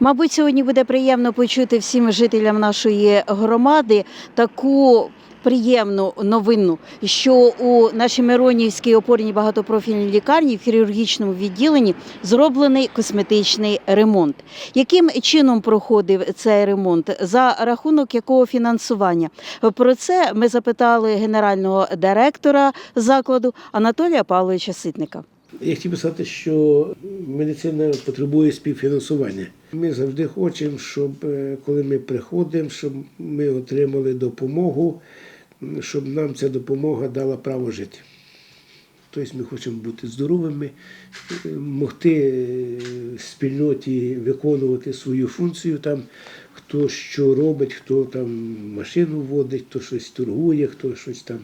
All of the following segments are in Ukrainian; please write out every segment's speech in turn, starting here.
Мабуть, сьогодні буде приємно почути всім жителям нашої громади таку приємну новину, що у нашій Миронівській опорній багатопрофільній лікарні в хірургічному відділенні зроблений косметичний ремонт. Яким чином проходив цей ремонт? За рахунок якого фінансування? Про це ми запитали генерального директора закладу Анатолія Павловича Ситника. Я хотів би сказати, що медицина потребує співфінансування. Ми завжди хочемо, щоб е, коли ми приходимо, щоб ми отримали допомогу, щоб нам ця допомога дала право жити. Тобто ми хочемо бути здоровими, е, могти е, в спільноті виконувати свою функцію, там, хто що робить, хто там машину водить, хто щось торгує, хто щось там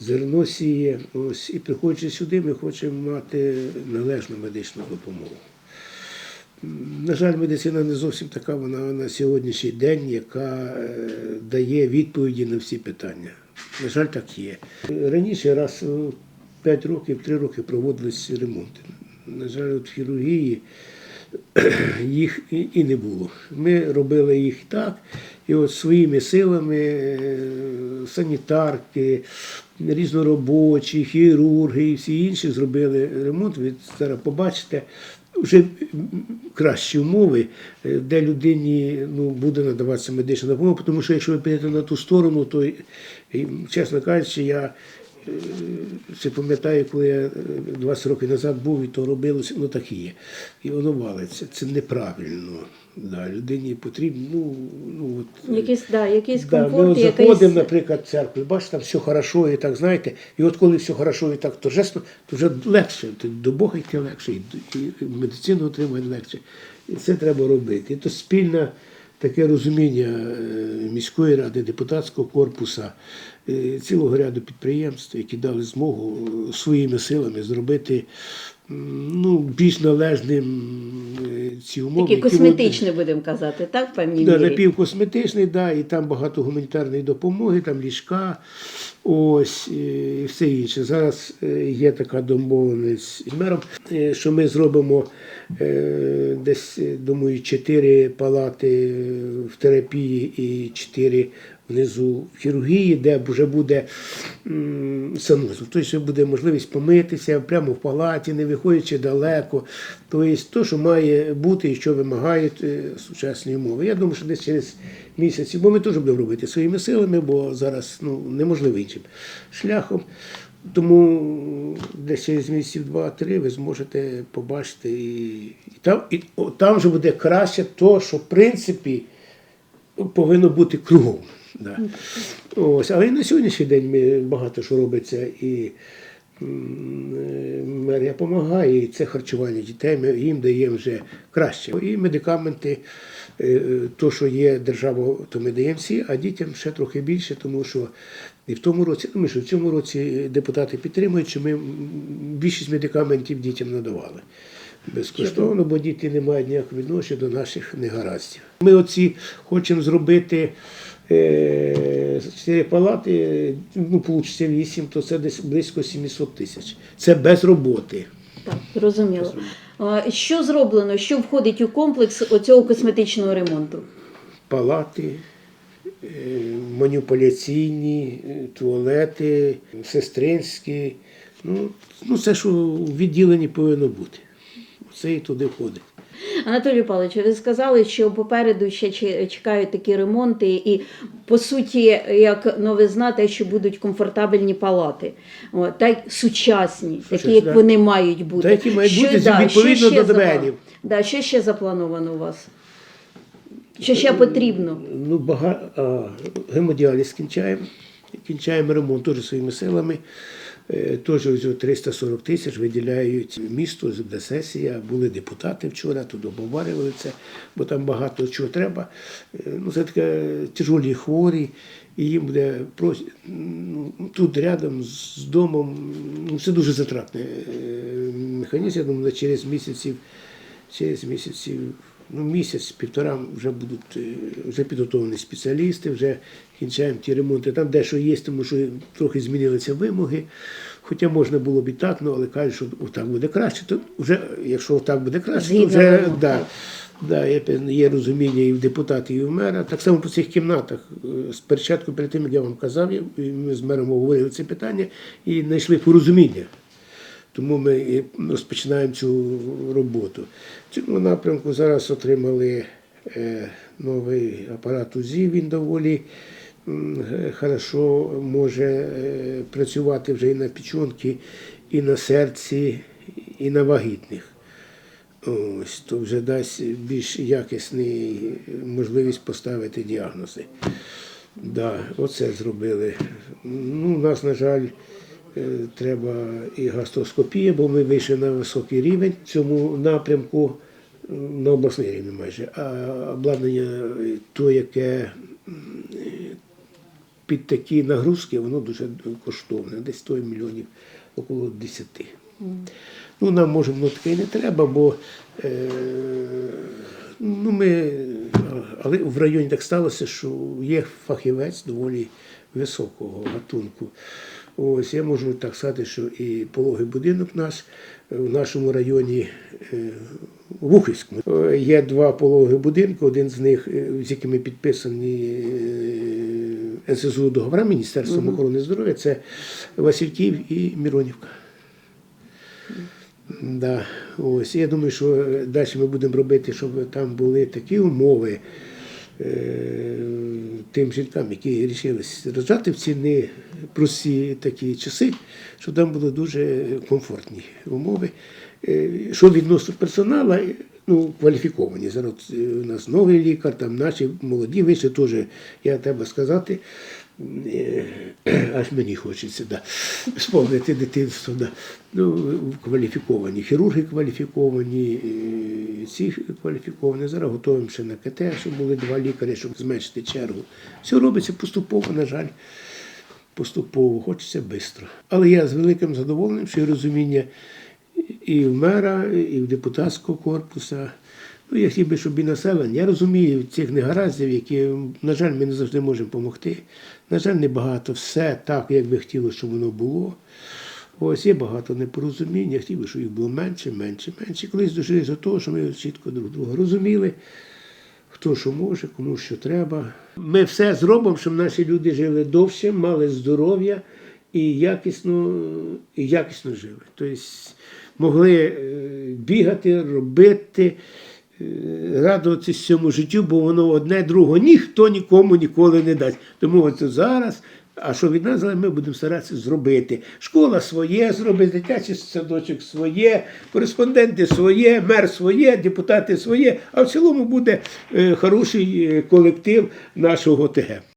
зерно сіє. Ось, і приходячи сюди, ми хочемо мати належну медичну допомогу. На жаль, медицина не зовсім така вона на сьогоднішній день, яка е, дає відповіді на всі питання. На жаль, так є. Раніше раз у 5 років, 3 роки проводились ремонти. На жаль, от в хірургії їх і і не було. Ми робили їх так, і от своїми силами е, санітарки, різноробочі, хірурги і всі інші зробили ремонт. Ви зараз побачите вже кращі умови, е, де людині ну, буде надаватися медична допомога, тому що якщо ви підете на ту сторону, то, чесно кажучи, я це пам'ятаю, коли я е, 20 років назад був, і то робилося, ну так і є. І воно валиться. Це неправильно. Да, людині потрібно, ну, ну от, Якийсь, да, якийсь Да, ми комфорт, от якийсь... заходимо, наприклад, в церкву, бачите, там все хорошо, і так знаєте. І от коли все хорошо і так торжественно, то вже легше, то до Бога йти легше, і, медицину отримати легше. І це треба робити. І то спільне таке розуміння е, міської ради, депутатського корпусу, е, цілого ряду підприємств, які дали змогу е, своїми силами зробити ну, більш належним ці умови. Такі косметичні, будемо казати, так, в певній Да, мірі? напівкосметичний, да, і там багато гуманітарної допомоги, там ліжка, ось і все інше. Зараз е, є така домовленість з мером, е, що ми зробимо е, десь, думаю, чотири палати в терапії і чотири внизу в хірургії, де вже буде санузел. Тобто буде можливість помитися прямо в палаті, не виходячи далеко. Тобто, то, що має бути і що вимагають е, сучасні умови. Я думаю, що десь через місяць, бо ми теж будемо робити своїми силами, бо зараз ну, неможливо іншим шляхом. Тому десь через місяців два-три ви зможете побачити. І, і там, і, о, там вже буде краще то, що в принципі повинно бути кругом. Да. Ось, але і на сьогоднішній день багато що робиться і е, мерія допомагає, і це харчування дітей. Ми їм даємо вже краще. І медикаменти, е, то, що є держава, то ми даємо всі, а дітям ще трохи більше, тому що і в тому році, ну ми що в цьому році депутати підтримують, що ми більшість медикаментів дітям надавали. Безкоштовно, бо діти не мають ніякого відношення до наших негараздів. Ми оці хочемо зробити е, чотири палати, ну, вийде 8, то це десь близько 700 тисяч. Це без роботи. Так, зрозуміло. Що зроблено, що входить у комплекс оцього косметичного ремонту? Палати, е, маніпуляційні, е, туалети, сестринські. Ну, ну це що в відділенні повинно бути. Це і туди входить. Анатолій Павлович, ви сказали, що попереду ще чекають такі ремонти, і по суті, як новизна, те, що будуть комфортабельні палати, О, та й сучасні, такі, як да. вони мають бути. Та, які мають бути да, відповідно що ще до дверів. Да, що ще заплановано у вас? Що ще потрібно? Ну, бага... а, гемодіаліз кінчаємо. Кінчаємо ремонт теж своїми силами. Е, Теж ось 340 тисяч виділяють місту, де сесія. Були депутати вчора, тут обговорювали це, бо там багато чого треба. Е, Ну, це таке тяжолі хворі, і їм буде ну, тут рядом з домом. Ну, це дуже затратний е, механізм. Я думаю, через місяців через місяців, ну місяць, півтора вже будуть е, вже підготовлені спеціалісти, вже кінчаємо ті ремонти. Там дещо є, тому що трохи змінилися вимоги. Хоча можна було б і так, ну, але кажуть, що так буде краще. То вже, якщо так буде краще, то вже да. Да, є, є розуміння і в депутатів, і в мера. Так само по цих кімнатах. Е, Спочатку, перед тим, як я вам казав, ми з мером обговорили це питання і знайшли порозуміння. Тому ми і розпочинаємо цю роботу. В цьому напрямку зараз отримали е, новий апарат УЗІ, він доволі хорошо може е, працювати вже і на печінки, і на серці, і на вагітних. Ось, то вже дасть більш якісний можливість поставити діагнози. Да, оце зробили. Ну, у нас, на жаль, треба і гастроскопія, бо ми вийшли на високий рівень в цьому напрямку, е, на обласний рівень майже. А обладнання, е, то, яке е, під такі нагрузки, воно дуже коштовне, десь 100 мільйонів, около 10. Ну, нам може воно таке і не треба, бо е, ну, ми, але в районі так сталося, що є фахівець доволі високого гатунку. Ось я можу так сказати, що і пологий будинок наш в нашому районі е, Вухівському. Е, Є два пологи будинки, один з них, е, з якими підписані НСЗУ договора Міністерством охорони здоров'я, це Васильків і Міронівка. Да, ось. Я думаю, що далі ми будемо робити, щоб там були такі умови е, тим жінкам, які вирішили роджати в ці непрості такі часи, щоб там були дуже комфортні умови. Е, Що відносно персоналу, ну, кваліфіковані. Зараз е, у нас новий лікар, там наші молоді вийшли теж, я треба сказати, аж мені хочеться да, сповнити дитинство. Да. Ну, кваліфіковані, хірурги кваліфіковані, ці кваліфіковані. Зараз готуємо ще на КТ, щоб були два лікарі, щоб зменшити чергу. Все робиться поступово, на жаль. Поступово, хочеться швидко. Але я з великим задоволенням, що розуміння і в мера, і в депутатського корпусу. Ну, я хотів би, щоб і населення. Я розумію цих негараздів, які, на жаль, ми не завжди можемо допомогти. На жаль, небагато все так, як би хотілося, щоб воно було. Ось є багато непорозумінь, я хотів би, щоб їх було менше, менше, менше. Колись дожили до того, що ми чітко друг друга розуміли, хто що може, кому що треба. Ми все зробимо, щоб наші люди жили довше, мали здоров'я і якісно, і якісно жили. Тобто могли е, бігати, робити, е, радуватися цьому життю, бо воно одне другого ніхто нікому ніколи не дасть. Тому от зараз. А що від нас, ми будемо старатися зробити. Школа своє зробить, дитячий садочок своє, кореспонденти своє, мер своє, депутати своє, а в цілому буде е, хороший е, колектив нашого ТГ.